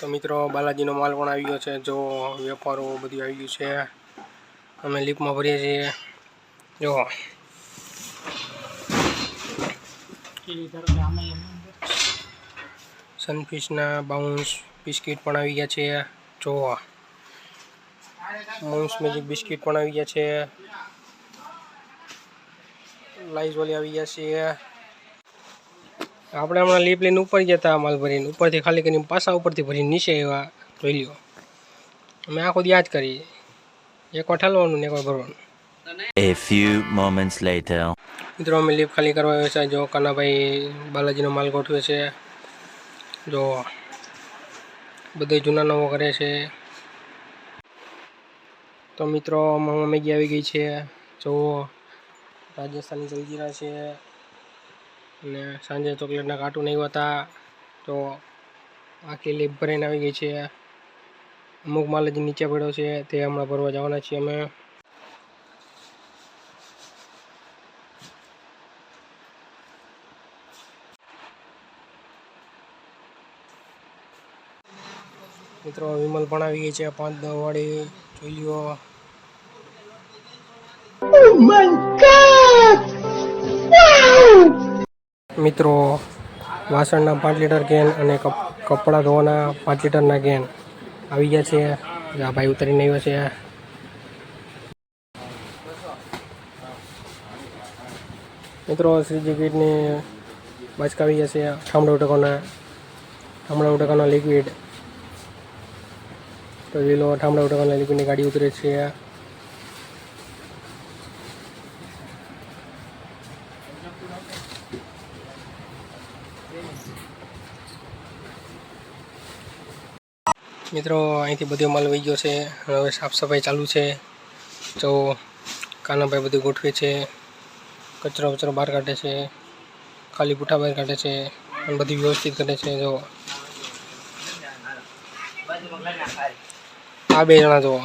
તો મિત્રો, બાલાજીનો માલ પણ આવી ગયો છે. જો વેપારો બધું આવી ગયું છે. અમે લીપમાં ભરીએ છીએ. જો. સનફિશના બાઉન્સ બિસ્કિટ પણ આવી ગયા છે. જો. મોન્સ મેજિક બિસ્કિટ પણ આવી ગયા છે. લાઈઝ વાલી આવી ગયા છે. આપણે હમણાં લીપ લઈને ઉપર ગયા હતા માલ ભરીને. ઉપરથી ખાલી કરીને પાછા ઉપરથી ભરીને નીચે એવા જોઈ લ્યો. અમે આખો યાદ કરી. એક વાર એકવાર ઠાલવાનું ને એકવાર ભરવાનું. A few moments later. મિત્રો અમે લીપ ખાલી કરવા આવ્યા છે. જો કાનાભાઈ બાલાજીનો માલ ગોઠવે છે. જો બધે જૂના નવો કરે છે. તો મિત્રો આમાં મેગી આવી ગઈ છે. જો રાજસ્થાની જલજીરા છે. અને સાંજે ચોકલેટના કાર્ટૂન આવ્યા હતા, તો આખી લીપ ભરીને આવી ગઈ છે. અમુક માલ જે નીચે પડ્યો છે, તે હમણાં ભરવા જવાના છીએ અમે. મિત્રો, વિમલ પણ આવી ગઈ છે, પાંચ દસ વાળી જોઈ લ્યો મિત્રો, વાસણના પાંચ લીટર કેન અને કપડાં ધોવાના પાંચ લીટરના કેન આવી ગયા છે. આ ભાઈ ઉતરીને આવ્યો છે. મિત્રો, શ્રીજી કીટની બાચકા આવી ગયા છે ઠામડા ઉટકોના. ઠામડા ઉટકાના લિક્વિડ તો લીલો ઠામડા ટકાના લિક્વિડની ગાડી ઉતરે છે. મિત્રો, અહીંથી બધો માલ વહી ગયો છે. હવે સાફ સફાઈ ચાલુ છે. જો કાનાભાઈ બધું ગોઠવે છે. કચરો કચરો બહાર કાઢે છે. ખાલી પૂઠા બહાર કાઢે છે અને બધી વ્યવસ્થિત કરે છે. જો આ બે જણા જુઓ.